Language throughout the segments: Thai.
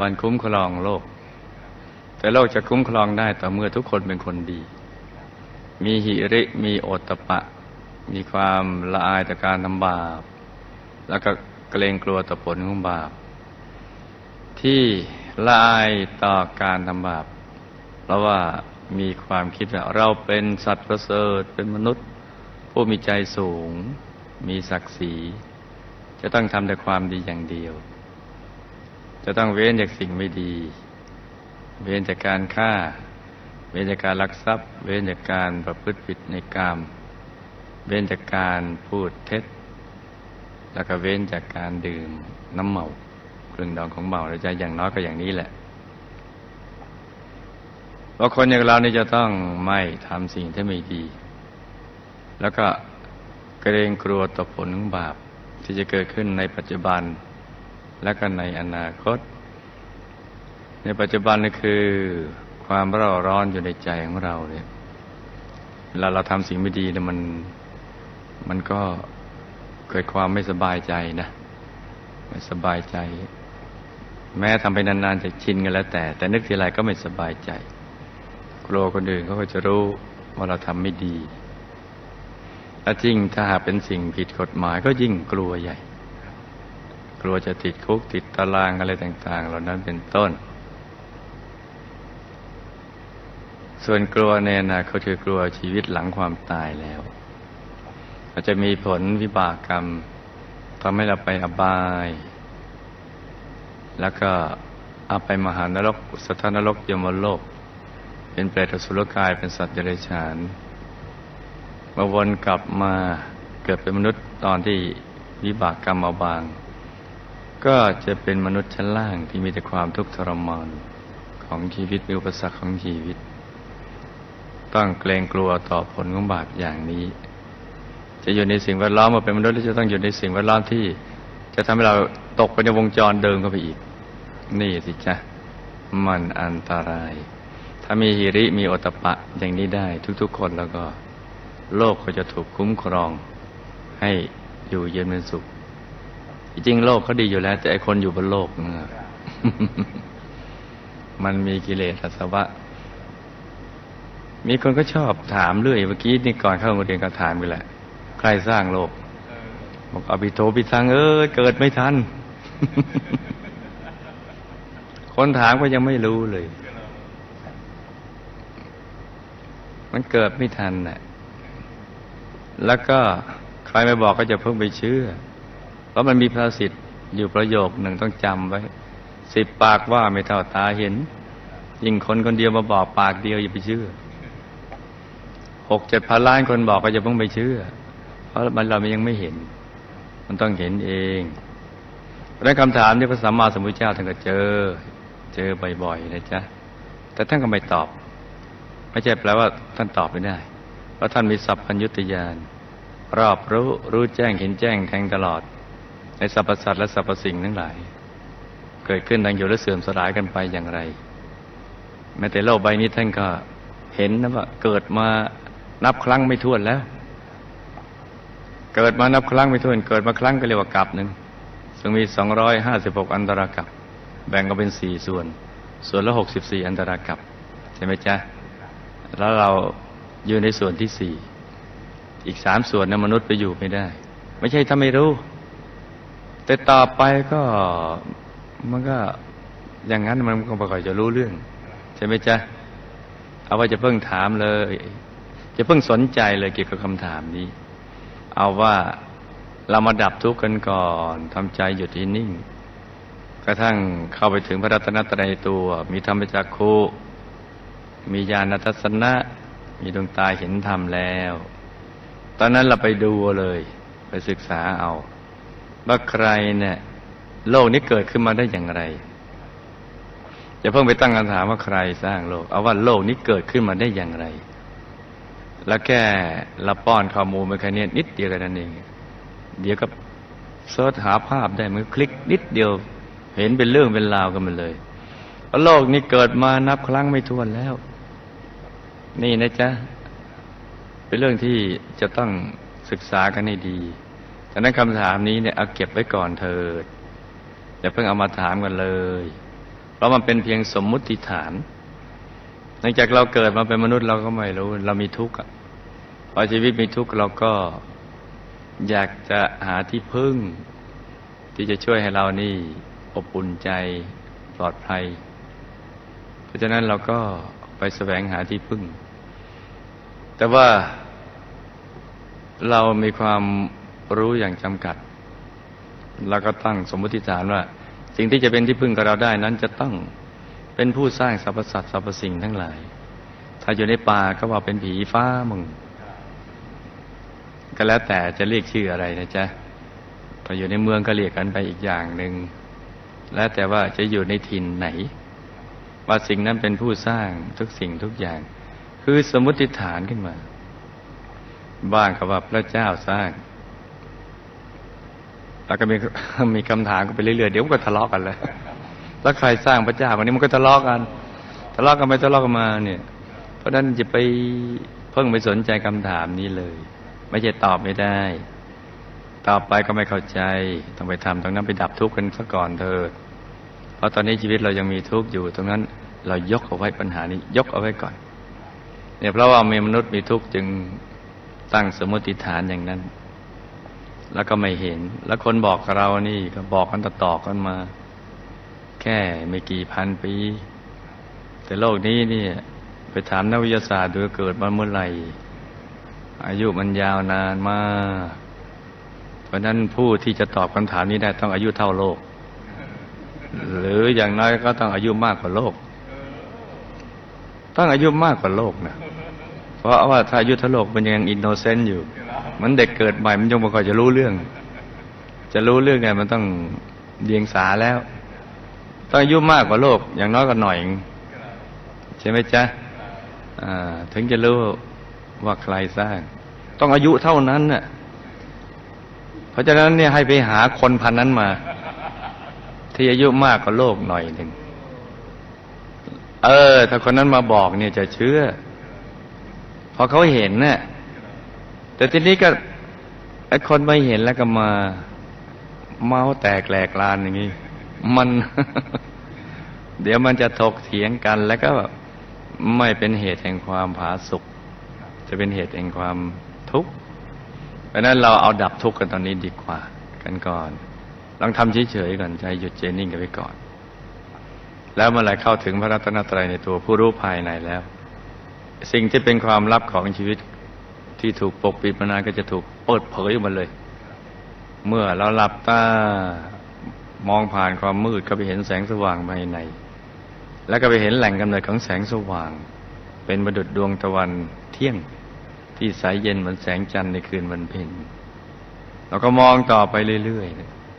วันคุ้มครองโลก แต่โลกจะคุ้มครองได้ต่อเมื่อทุกคนเป็นคนดี มีหิริมีโอตตะปะ มีความละอายต่อการทำบาป แล้วก็เกรงกลัวต่อผลของบาป ที่ละอายต่อการทำบาป เพราะว่ามีความคิดว่าเราเป็นสัตว์ประเสริฐเป็นมนุษย์ ผู้มีใจสูง มีศักดิ์ศรีจะต้องทำแต่ความดีอย่างเดียว จะต้องเว้นจากสิ่งไม่ดี เว้นจากการฆ่า เว้นจากการลักทรัพย์ เว้นจากการประพฤติผิดในกาม เว้นจากการพูดเท็จ แล้วก็เว้นจากการดื่มน้ำเมาเครื่องดองของเมาเราจะอย่างน้อยก็อย่างนี้แหละเพราคนอย่างเรานี่จะต้องไม่ทำสิ่งที่ไม่ดี แล้วก็เกรงกลัวต่อผลของบาปที่จะเกิดขึ้นในปัจจุบัน และก็ในอนาคต ในปัจจุบันนี่คือ ความร้อนร้อนอยู่ในใจของเราเนี่ยเวลาเราทำสิ่งไม่ดีเนี่ยมันมันก็เกิดความไม่สบายใจนะไม่สบายใจ แม้ทำไปนานๆจะชินกันแล้วแต่ แต่นึกทีไรก็ไม่สบายใจ กลัวคนอื่นเขาก็จะรู้ว่าเราทำไม่ดีและจริงถ้าหากเป็นสิ่งผิดกฎหมายก็ยิ่งกลัวใหญ่ กลัวจะติดคุกติดตารางอะไรต่าง ๆ เหล่านั้นเป็นต้น ส่วนกลัวในอนาคตคือกลัวชีวิตหลังความตายแล้วอาจจะมีผลวิบากกรรมทำให้เราไปอบาย แล้วก็เอาไปมหานรกสถานนรกยมโลก เป็นเปรตสุรกายเป็นสัตว์เดรัจฉานมาวนกลับมาเกิดเป็นมนุษย์ตอนที่วิบากกรรมเอาบาง ก็จะเป็นมนุษย์ชั้นล่างที่มีแต่ความทุกข์ทรมานของชีวิตมีอุปสรรคของชีวิต ต้องเกรงกลัวต่อผลของบาปอย่างนี้ จะอยู่ในสิ่งแวดล้อมมาเป็นมนุษย์หรือจะต้องอยู่ในสิ่งแวดล้อมที่ จะทำให้เราตกไปในวงจรเดิมเข้าไปอีก นี่สิจ้ะมันอันตราย ถ้ามีหิริมีโอตปะอย่างนี้ได้ ทุกๆคนแล้วก็ โลกก็จะถูกคุ้มครอง ให้อยู่เย็นเป็นสุข จริงโลกเขาดีอยู่แล้ว แต่ไอคนอยู่บนโลกนะมันมีกิเลสอาสวะ มีคนก็ชอบถามเรื่อยเมื่อกี้นี่ก่อนเข้าโรงเรียนก็ถามไปแหละ ใครสร้างโลกบอกอภิโทพิทังเออเกิดไม่ทัน คนถามก็ยังไม่รู้เลย มันเกิดไม่ทันน่ะ แล้วก็ใครไม่บอกก็จะเพิ่งไปเชื่อ เพราะมันมีภาษิตอยู่ประโยคหนึ่งต้องจำไว้ สิบปากว่าไม่เท่าตาเห็น ยิ่งคนคนเดียวมาบอกปากเดียวอย่าไปเชื่อหกเจ็ดพันล้านคนบอกก็จะเพิ่งไปเชื่อ เพราะมันเรายังไม่เห็น มันต้องเห็นเองเพราะนั้นคำถามที่พระสัมมาสัมพุทธเจ้าท่านก็เจอ เจอบ่อยๆนะจ๊ะแต่ท่านก็ไม่ตอบ ไม่ใช่แปลว่าท่านตอบไม่ได้ เพราะท่านมีสัพพัญญุตยานรอบรู้รู้แจ้งเห็นแจ้งแทงตลอด ในสรรพสัตว์และสรรพสิ่งทั้งหลาย เกิดขึ้นดังอยู่และเสื่อมสลายกันไปอย่างไร แม้แต่โลกใบนี้ท่านก็เห็นนะว่าเกิดมานับครั้งไม่ถ้วนแล้ว เกิดมานับครั้งไม่ถ้วน เกิดมาครั้งก็เรียกว่ากับหนึ่งซึ่งมีสองร้อยห้าสิบหกอันตรากับ แบ่งก็เป็นสี่ส่วน ส่วนละหกสิบสี่อันตรากับใช่ไหมจ๊ะ แล้วเราอยู่ในส่วนที่สี่อีกสามส่วนนะมนุษย์ไปอยู่ไม่ได้ ไม่ใช่ถ้าไม่รู้ แต่ต่อไปก็มันก็อย่างนั้นมันก็ไม่ค่อยจะรู้เรื่อง ใช่ไหมจ๊ะ เอาว่าจะเพิ่งถามเลย จะเพิ่งสนใจเลยเกี่ยวกับคำถามนี้ เอาว่าเรามาดับทุกข์กันก่อนทำใจหยุดนิ่ง กระทั่งเข้าไปถึงพระรัตนตรัยตัว มีธรรมจักคูมีญาณทัศนะ มีดวงตาเห็นธรรมแล้ว ตอนนั้นเราไปดูเลย ไปศึกษาเอา ว่าใครเนี่ยโลกนี้เกิดขึ้นมาได้อย่างไรอย่าเพิ่งไปตั้งคำถามว่าใครสร้างโลก เอาว่าโลกนี้เกิดขึ้นมาได้อย่างไร แล้วแค่เราป้อนข้อมูลไปแค่นี้นิดเดียวกันนั่นเอง เดี๋ยวก็เสิร์ชหาภาพได้มือคลิกนิดเดียว เห็นเป็นเรื่องเป็นราวกันมาเลยโลกนี้เกิดมานับครั้งไม่ถ้วนแล้ว นี่นะจ๊ะ เป็นเรื่องที่จะต้องศึกษากันให้ดี ฉะนั้นคำถามนี้เนี่ยเอาเก็บไว้ก่อนเถิดอย่าเพิ่งเอามาถามกันเลย เพราะมันเป็นเพียงสมมุติฐานหลังจากเราเกิดมาเป็นมนุษย์เราก็ไม่รู้ เรามีทุกข์พอชีวิตมีทุกข์เราก็อยากจะหาที่พึ่ง ที่จะช่วยให้เรานี่อบอุ่นใจปลอดภัย เพราะฉะนั้นเราก็ไปแสวงหาที่พึ่ง แต่ว่าเรามีความ รู้อย่างจำกัด แล้วก็ตั้งสมมติฐานว่า สิ่งที่จะเป็นที่พึ่งกับเราได้นั้นจะต้องเป็นผู้สร้างสรรพสัตว์สรรพสิ่งทั้งหลาย ถ้าอยู่ในป่าก็ว่าเป็นผีฟ้ามึง ก็แล้วแต่จะเรียกชื่ออะไรนะจ๊ะพออยู่ในเมืองก็เรียกกันไปอีกอย่างหนึ่ง แล้วแต่ว่าจะอยู่ในถิ่นไหน ว่าสิ่งนั้นเป็นผู้สร้างทุกสิ่งทุกอย่าง คือสมมติฐานขึ้นมา บ้างก็ว่าพระเจ้าสร้าง แล้วก็มีมีคำถามก็ไปเรื่อยๆเดี๋ยวมันก็ทะเลาะกันเลยแล้วใครสร้างพระเจ้าวันนี้มันก็ทะเลาะกันทะเลาะกันไปทะเลาะกันมาเนี่ย เพราะนั้นจะไปเพิ่งไปสนใจคำถามนี้เลย ไม่ใช่ตอบไม่ได้ตอบไปก็ไม่เข้าใจต้องไปทำตรงนั้นไปดับทุกข์กันซะก่อนเถิดเพราะตอนนี้ชีวิตเรายังมีทุกข์อยู่ ตรงนั้นเรายกเอาไว้ปัญหานี้ ยกเอาไว้ก่อนเนี่ยเพราะว่ามีมนุษย์มีทุกข์จึงตั้งสมมติฐานอย่างนั้น แล้วก็ไม่เห็น แล้วคนบอกเรานี่ก็บอกกันต่อๆกันมา แค่ไม่กี่พันปี แต่โลกนี้เนี่ย ไปถามนักวิทยาศาสตร์ดูเกิดมาเมื่อไหร่ อายุมันยาวนานมาก เพราะนั้นผู้ที่จะตอบคำถามนี้ได้ต้องอายุเท่าโลก หรืออย่างน้อยก็ต้องอายุมากกว่าโลก ต้องอายุมากกว่าโลกนะเพราะว่าถ้าอายุเท่าโลกมันยังอินโนเซนต์อยู่ มันเด็กเกิดใหม่มันยังไม่ค่อยจะรู้เรื่อง จะรู้เรื่องไงมันต้องเดียงสาแล้ว ต้องอายุมากกว่าโลก อย่างน้อยก็หน่อย ใช่ไหมจ๊ะถึงจะรู้ว่าใครสร้าง ต้องอายุเท่านั้นน่ะเพราะฉะนั้นเนี่ยให้ไปหาคนพันนั้นมา ที่อายุมากกว่าโลกหน่อยหนึ่งเออ ถ้าคนนั้นมาบอกเนี่ยจะเชื่อพอเขาเห็นน่ะ แต่ทีนี้ก็ไอคนไม่เห็นแล้วก็มา เมาแตกแหลกลานอย่างนี้ มัน เดี๋ยวมันจะถกเถียงกัน แล้วก็ไม่เป็นเหตุแห่งความผาสุกจะเป็นเหตุแห่งความทุกข์เพราะนั้นเราเอาดับทุกข์กันตอนนี้ดีกว่า กันก่อนลองทำเฉยๆก่อนใจหยุดเจนิ่งกันไว้ก่อน แล้วเมื่อไหร่เข้าถึงพระรัตนตรัยในตัวผู้รู้ภายในแล้ว สิ่งที่เป็นความลับของชีวิต ที่ถูกปกปิดมานานก็จะถูกเปิดเผยออกมาเลย เมื่อเราหลับตามองผ่านความมืดก็ไปเห็นแสงสว่างภายใน แล้วก็ไปเห็นแหล่งกำเนิดของแสงสว่าง เป็นประดุจดวงตะวันเที่ยงที่ใสยเย็นเหมือนแสงจันทร์ในคืนวันเพ็ญเราก็มองต่อไปเรื่อย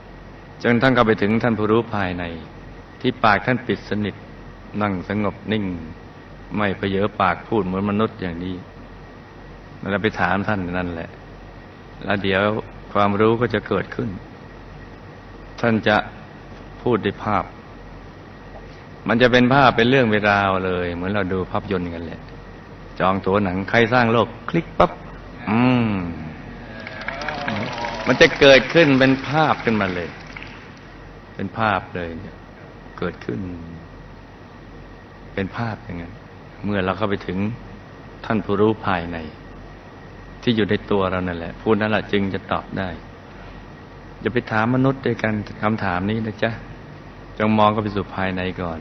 ๆจนท่านก็ไปถึงท่านผู้รู้ภายใน ที่ปากท่านปิดสนิทนั่งสงบนิ่ง ไม่ไปเยอะปากพูดเหมือนมนุษย์อย่างนี้ เราไปถามท่านนั่นแหละ แล้วเดี๋ยวความรู้ก็จะเกิดขึ้น ท่านจะพูดด้วยภาพ มันจะเป็นภาพเป็นเรื่องเวลาเลย เหมือนเราดูภาพยนตร์กันแหละ จองตัวหนังใครสร้างโลก คลิกปับ๊บอืม มันจะเกิดขึ้นเป็นภาพขึ้นมาเลย เป็นภาพเลยเกิดขึ้น เป็นภาพอย่างนั้นเมื่อเราเข้าไปถึงท่านผู้รู้ภายใน ที่อยู่ในตัวเรานั่นแหละผู้นั้นแหละจึงจะตอบได้อย่าไปถามมนุษย์ด้วยกันคำถามนี้นะจ๊ะจงมองก็ไปสู่ภายในก่อน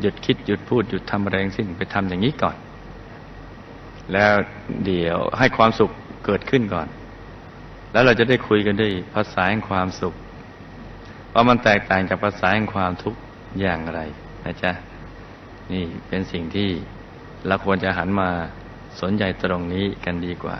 หยุดคิดหยุดพูดหยุดทำแรงสิ้นไปทำอย่างนี้ก่อน แล้วเดี๋ยวให้ความสุขเกิดขึ้นก่อน แล้วเราจะได้คุยกันด้วยภาษาแห่งความสุขว่ามันแตกต่างจากภาษาแห่งความทุกข์อย่างไรนะจ๊ะนี่เป็นสิ่งที่เราควรจะหันมา สนใจตรงนี้กันดีกว่า